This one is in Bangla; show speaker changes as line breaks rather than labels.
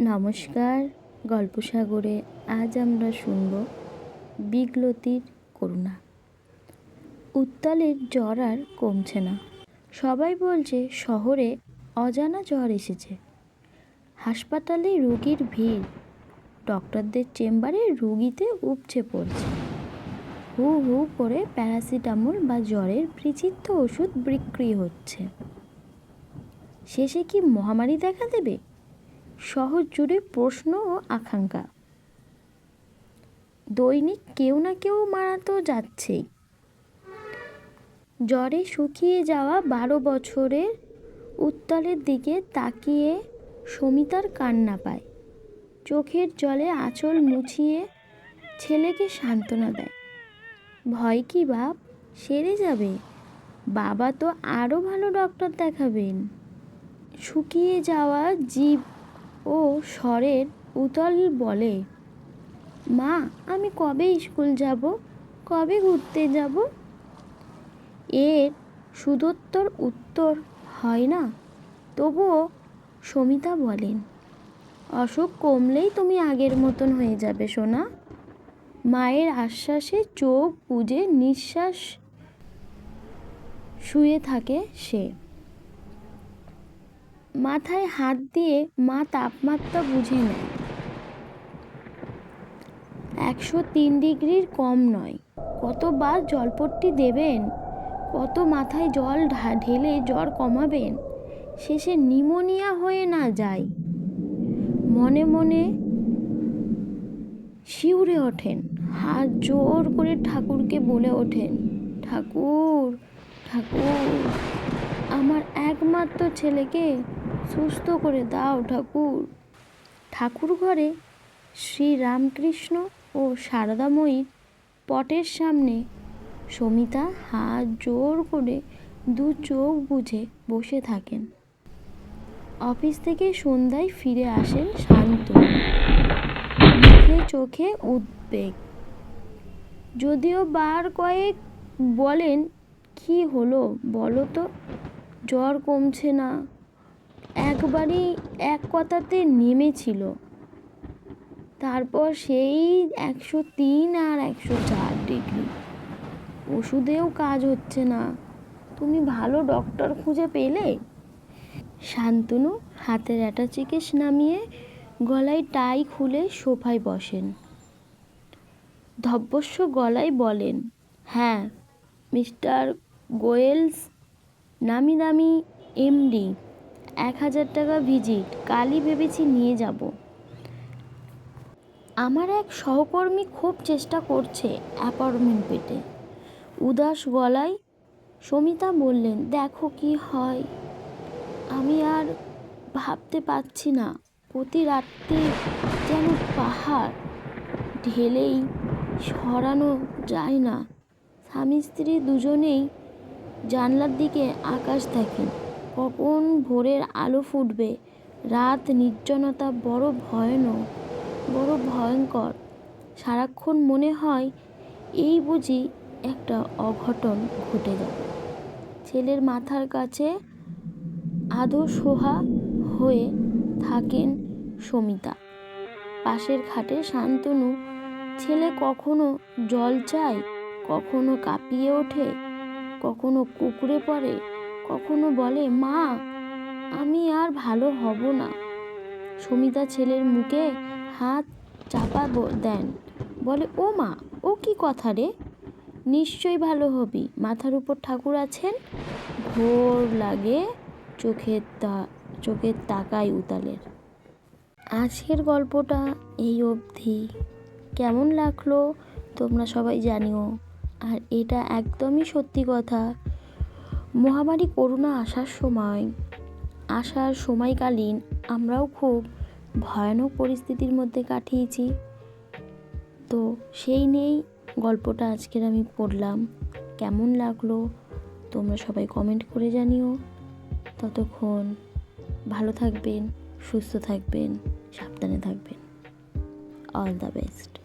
নমস্কার গল্পসাগরে আজ আমরা শুনব বিগলতির করুণা। উত্তালের জ্বর আর কমছে না। সবাই বলছে, শহরে অজানা জ্বর এসেছে। হাসপাতালে রোগীর ভিড়, ডক্টরদের চেম্বারে রুগীতে উপচে পড়ছে। হু হু করে প্যারাসিটামল বা জ্বরের বিচিত্র ওষুধ বিক্রি হচ্ছে। শেষে কি মহামারী দেখা দেবে? শহর জুড়ে প্রশ্ন ও আকাঙ্ক্ষা। দৈনিক কেউ না কেউ মারা তো যাচ্ছেই। জ্বরে শুকিয়ে যাওয়া বারো বছরের উত্তালের দিকে তাকিয়ে সমিতার কান্না পায়। চোখের জলে আঁচল মুছিয়ে ছেলেকে সান্ত্বনা দেয়। ভয় কি বাপ, সেরে যাবে? বাবা তো আরও ভালো ডক্টর দেখাবেন। শুকিয়ে যাওয়া জীব ও স্বরের উতল বলে, মা, আমি কবে স্কুল যাব? কবে ঘুরতে যাব? এর সুদোত্তর উত্তর হয় না। তবুও সমিতা বলেন অসুখ কমলেই তুমি আগের মতন হয়ে যাবে, সোনা। মায়ের আশ্বাসে চোখ বুজে নিঃশ্বাস শুয়ে থাকে সে। মাথায় হাত দিয়ে মা তাপমাত্রা বুঝে নেয়। একশো তিন ডিগ্রির কম নয়। কতবার জলপট্টি দেবেন? কত মাথায় জল ঢেলে জ্বর কমাবেন? শেষে নিমোনিয়া হয়ে না যায়। মনে মনে শিউরে ওঠেন। হাত জোর করে ঠাকুরকে বলে ওঠেন, ঠাকুর ঠাকুর, আমার একমাত্র ছেলেকে সুস্থ করে দাও ঠাকুর। ঠাকুর ঘরে শ্রী রামকৃষ্ণ ও সারদাময়ীর পটের সামনে সমিতা হাত জোর করে দু চোখ বুঝে বসে থাকেন। অফিস থেকে সন্ধ্যায় ফিরে আসেন শান্ত। মুখে চোখে উদ্বেগ। যদিও বার কয়েক বলেন, কি হলো বলো তো? জ্বর কমছে না। একবারই এক কথাতে নেমেছিল। তারপর সেই একশো তিন আর একশো চার ডিগ্রি। ওষুধেও কাজ হচ্ছে না। তুমি ভালো ডক্টর খুঁজে পেলে? শান্তনু হাতের অ্যাটাচিকেস নামিয়ে গলায় টাই খুলে সোফায় বসেন। ধব্বস্য গলায় বলেন হ্যাঁ মিস্টার গোয়েলস, নামি দামি এমডি। এক হাজার টাকা ভিজিট কালই ভেবেছি নিয়ে যাব। আমার এক সহকর্মী খুব চেষ্টা করছে অ্যাপয়েন্টমেন্ট পেতে। উদাস গলায় সমিতা বললেন, দেখো কি হয়। আমি আর ভাবতে পারছি না, প্রতি রাত্রে যেন পাহাড় ঢেলেই সরানো যায় না। স্বামী স্ত্রী দুজনেই জানলার দিকে আকাশ দেখেন। কখন ভোরের আলো ফুটবে? রাত নির্জনতা বড় ভয়ানক, বড় ভয়ঙ্কর। সারাক্ষণ মনে হয় এই বুঝি একটা অঘটন ঘটে যাবে ছেলের মাথার কাছে আদো সোহা হয়ে থাকেন সমিতা। পাশের খাটে শান্তনু, ছেলে কখনো জল চায়, কখনো কাঁপিয়ে ওঠে, কখনো কুকুরে পড়ে কখনো বলে, মা, আমি আর ভালো হব না। সমিতা ছেলের মুখে হাত চাপা দেন। বলে, ও মা, ও কি কথা রে? নিশ্চয়ই ভালো হবি। মাথার উপর ঠাকুর আছেন? ঘোর লাগে চোখের তা, চোখের তাকাই উতালের। আজকের গল্পটা এই অবধি। কেমন লাগল তোমরা সবাই জানিও। আর এটা একদমই সত্যি কথা। মহামারী করোনা আসার সময়, আসার সময়কালীন আমরাও খুব ভয়ানক পরিস্থিতির মধ্যে কাটিয়েছি। তো সেই নিয়েই গল্পটা আজকের আমি পড়লাম। কেমন লাগল তোমরা সবাই কমেন্ট করে জানিও। ততক্ষণ ভালো থাকবেন, সুস্থ থাকবেন, সাবধানে থাকবেন। All the best